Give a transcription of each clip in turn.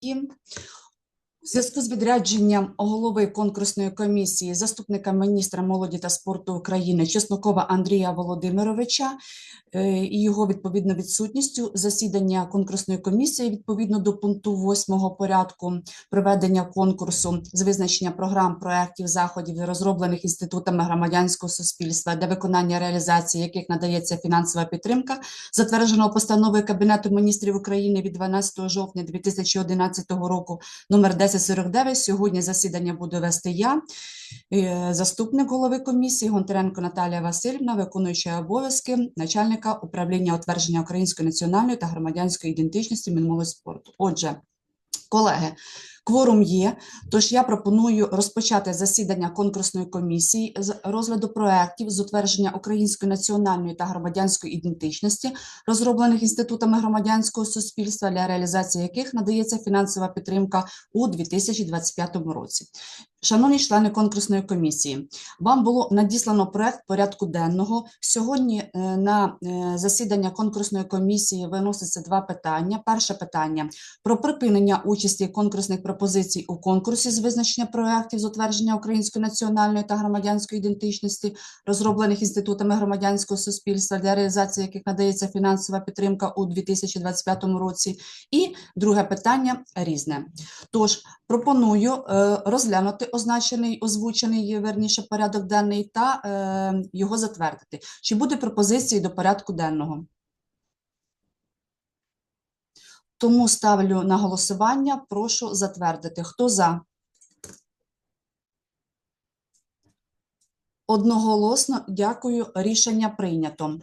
їм. У зв'язку з відрядженням голови конкурсної комісії, заступника міністра молоді та спорту України Чеснокова Андрія Володимировича е, і його відповідно відсутністю засідання конкурсної комісії відповідно до пункту 8 порядку проведення конкурсу з визначення програм, проєктів, заходів, розроблених інститутами громадянського суспільства, для виконання реалізації яких надається фінансова підтримка, затвердженого постановою Кабінету міністрів України від 12 жовтня 2011 року номер 1049. Сьогодні засідання буду вести я, е, заступник голови комісії Гонтаренко Наталія Васильівна, виконуюча обов'язки начальника управління утвердження української національної та громадянської ідентичності минулого спорту. Отже, колеги, кворум є, тож я пропоную розпочати засідання конкурсної комісії з розгляду проєктів з утвердження української національної та громадянської ідентичності, розроблених інститутами громадянського суспільства, для реалізації яких надається фінансова підтримка у 2025 році. Шановні члени конкурсної комісії, вам було надіслано проект порядку денного. Сьогодні е, на е, засідання конкурсної комісії виноситься два питання. Перше питання про припинення участі конкурсних пропозицій у конкурсі з визначення проєктів з утвердження української національної та громадянської ідентичності, розроблених інститутами громадянського суспільства, для реалізації яких надається фінансова підтримка у 2025 році. І друге питання різне. Тож пропоную е, розглянути означений, озвучений верніше порядок денний та е, його затвердити. Чи буде пропозиції до порядку денного? Тому ставлю на голосування. Прошу затвердити. Хто за? Одноголосно дякую. Рішення прийнято.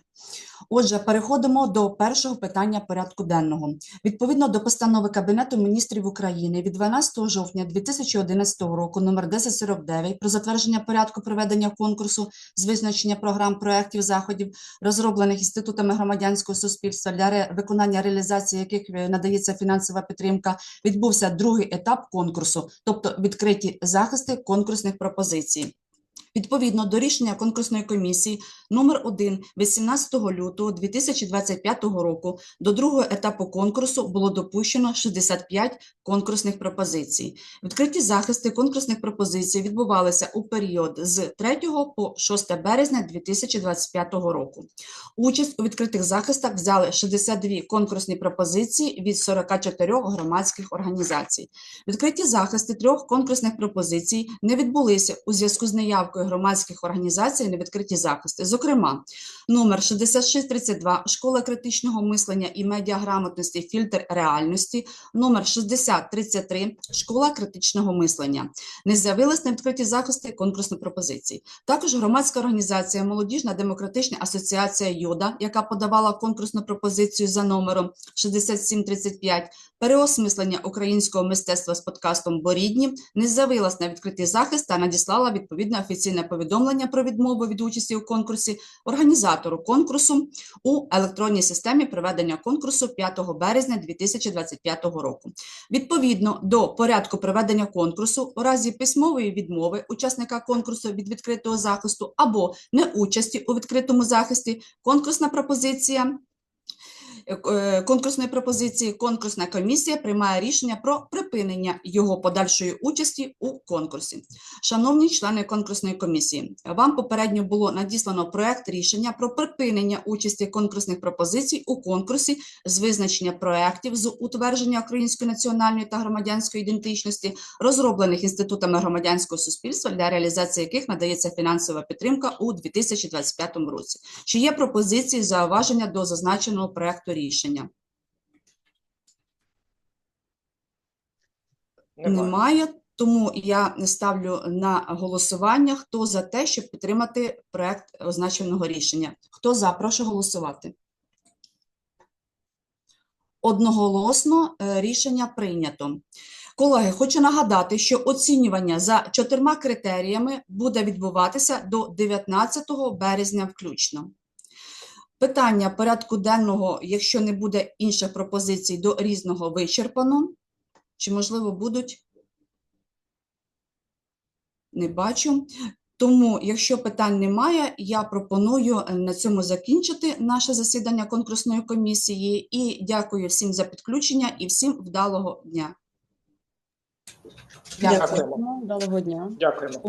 Отже, переходимо до першого питання порядку денного. Відповідно до постанови Кабінету міністрів України від 12 жовтня 2011 року номер 1049 про затвердження порядку проведення конкурсу з визначення програм, проєктів, заходів, розроблених інститутами громадянського суспільства для виконання реалізації яких е, надається фінансова підтримка, відбувся другий етап конкурсу, тобто відкриті захисти конкурсних пропозицій. Відповідно до рішення конкурсної комісії номер 1 18 лютого 2025 року до другого етапу конкурсу було допущено 65 конкурсних пропозицій. Відкриті захисти конкурсних пропозицій відбувалися у період з 3 по 6 березня 2025 року. Участь у відкритих захистах взяли 62 конкурсні пропозиції від 44 громадських організацій. Відкриті захисти трьох конкурсних пропозицій не відбулися у зв'язку з неявкою громадських організацій на відкриті захисти. Зокрема, номер 6632 Школа критичного мислення і медіаграмотності Фільтр реальності, номер 6033 Школа критичного мислення. Не з'явились на відкриті захисти конкурсної пропозиції. Також громадська організація Молодіжна демократична асоціація Йода, яка подавала конкурсну пропозицію за номером 6735 переосмислення українського мистецтва з подкастом Борідні, не з'явилась на відкритий захист та надіслала відповідне офіційне повідомлення про відмову від участі у конкурсі організатору конкурсу у електронній системі проведення конкурсу 5 березня 2025 року. Відповідно до порядку проведення конкурсу, у разі письмової відмови учасника конкурсу від відкритого захисту або неучасті у відкритому захисті, конкурсна пропозиція конкурсної пропозиції, конкурсна комісія приймає рішення про припинення його подальшої участі у конкурсі. Шановні члени конкурсної комісії, вам попередньо було надіслано проект рішення про припинення участі конкурсних пропозицій у конкурсі з визначення проєктів з утвердження української національної та громадянської ідентичності, розроблених інститутами громадянського суспільства, для реалізації яких надається фінансова підтримка у 2025 році. Чи є пропозиції зауваження до зазначеного проекту рішення? Немає. Немає, тому я ставлю на голосування. Хто за те, щоб підтримати проект означеного рішення? Хто за? Прошу голосувати. Одноголосно е, рішення прийнято. Колеги, хочу нагадати, що оцінювання за чотирма критеріями буде відбуватися до 19 березня включно. Питання порядку денного, якщо не буде інших пропозицій до різного вичерпано. Чи, можливо, будуть? Не бачу. Тому, якщо питань немає, я пропоную е, на цьому закінчити наше засідання конкурсної комісії і дякую всім за підключення і всім вдалого дня. Дякую. Дякую. Дякуємо. Вдалого дня. Дякуємо.